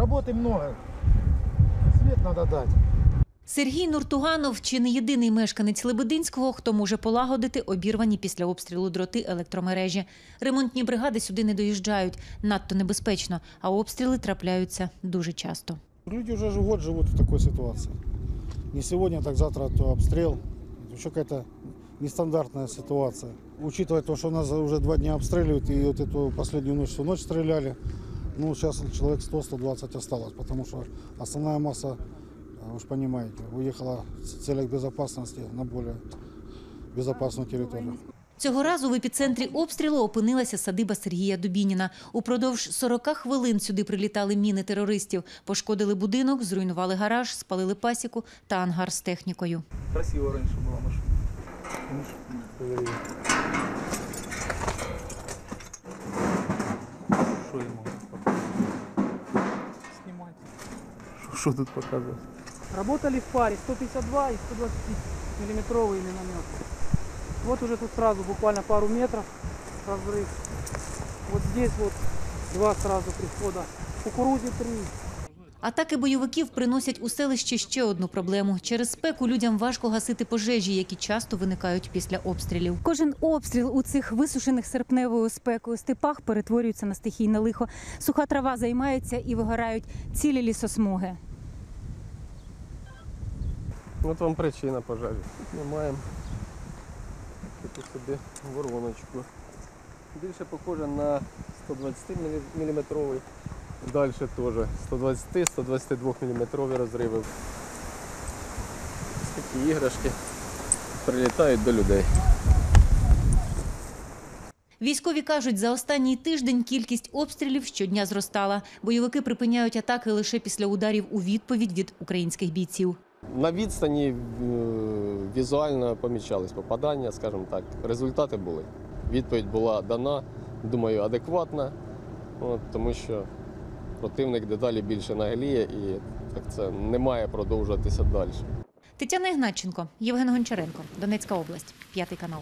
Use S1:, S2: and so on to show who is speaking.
S1: работы много. Свет надо дать.
S2: Сергій Нуртуганов чи не єдиний мешканець Лебединського, хто може полагодити обірвані після обстрілу дроти електромережі. Ремонтні бригади сюди не доїжджають надто небезпечно, а обстріли трапляються дуже часто.
S1: Люди уже же год живут в такой ситуации. Не сегодня, так завтра то обстрел. Это еще какая-то нестандартная ситуация. Учитывая то, что нас уже два дня обстреливают, и вот эту последнюю ночь, всю ночь стреляли, ну, сейчас человек 100-120 осталось, потому что основная масса, а, вы же понимаете, уехала в целях безопасности на более безопасную территорию.
S2: Цього разу в епіцентрі обстрілу опинилася садиба Сергія Дубініна. Упродовж 40 хвилин сюди прилітали міни терористів, пошкодили будинок, зруйнували гараж, спалили пасіку та ангар з технікою.
S3: Красиво раньше была машина. Что тут показывать?
S4: Работали в паре 152 и 120 миллиметровый миномет. Вот уже тут сразу буквально пару метров разрыв. Вот здесь вот два сразу прихода. Кукурузе три.
S2: Атаки бойовиків приносять у селище ще одну проблему. Через спеку людям важко гасити пожежі, які часто виникають після обстрілів.
S5: Кожен обстріл у цих висушених серпневою спекою степах перетворюється на стихійне лихо. Суха трава займається і вигорають цілі лісосмуги.
S6: От вам причина пожежі. Тут ми маємо таку собі вороночку. Більше похоже на 120 мм. Далі теж 120-122 мм розриви. Ось такі іграшки прилітають до людей.
S2: Військові кажуть, за останній тиждень кількість обстрілів щодня зростала. Бойовики припиняють атаки лише після ударів у відповідь від українських бійців.
S6: На відстані е, візуально помічались попадання, скажімо так. Результати були. Відповідь була дана, думаю, адекватна, от, тому що противник дедалі більше нагліє і так це не має продовжуватися далі.
S2: Тетяна Ігнатченко, Євген Гончаренко, Донецька область, п'ятий канал.